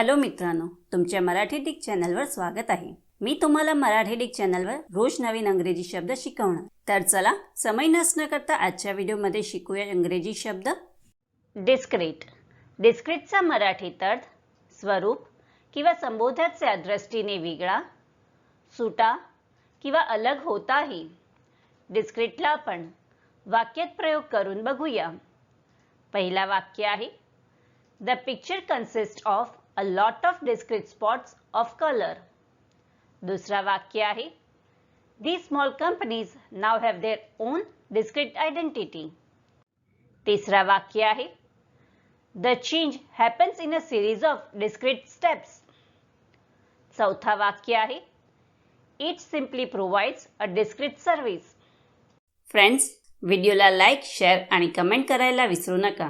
Hello मित्रांनो तुमच्या Marathi Dick चॅनलवर स्वागत आहे. मी तुम्हाला मराठी डिक चॅनलवर रोज नवीन अंग्रेजी शब्द शिकवणार. तर चला समय नसणं करता आजच्या व्हिडिओमध्ये शिकूया इंग्रजी शब्द. डिस्क्रिट डिस्क्रिटचा मराठीत अर्थ स्वरूप किंवा संबोधाच्या दृष्टीने वेगळा सुटा किंवा अलग होताही. डिस्क्रिटला आपण वाक्यात प्रयोग करून बघूया. पहिला वाक्य आहे the picture consist of a lot of discrete spots of colour दुसरा वाक्य आहे the small companies now have their own discrete identity तिसरा वाक्य आहे the change happens in a series of discrete steps चौथा वाक्य आहे it simply provides a discrete service friends व्हिडिओला लाईक शेअर आणि कमेंट करायला विसरू नका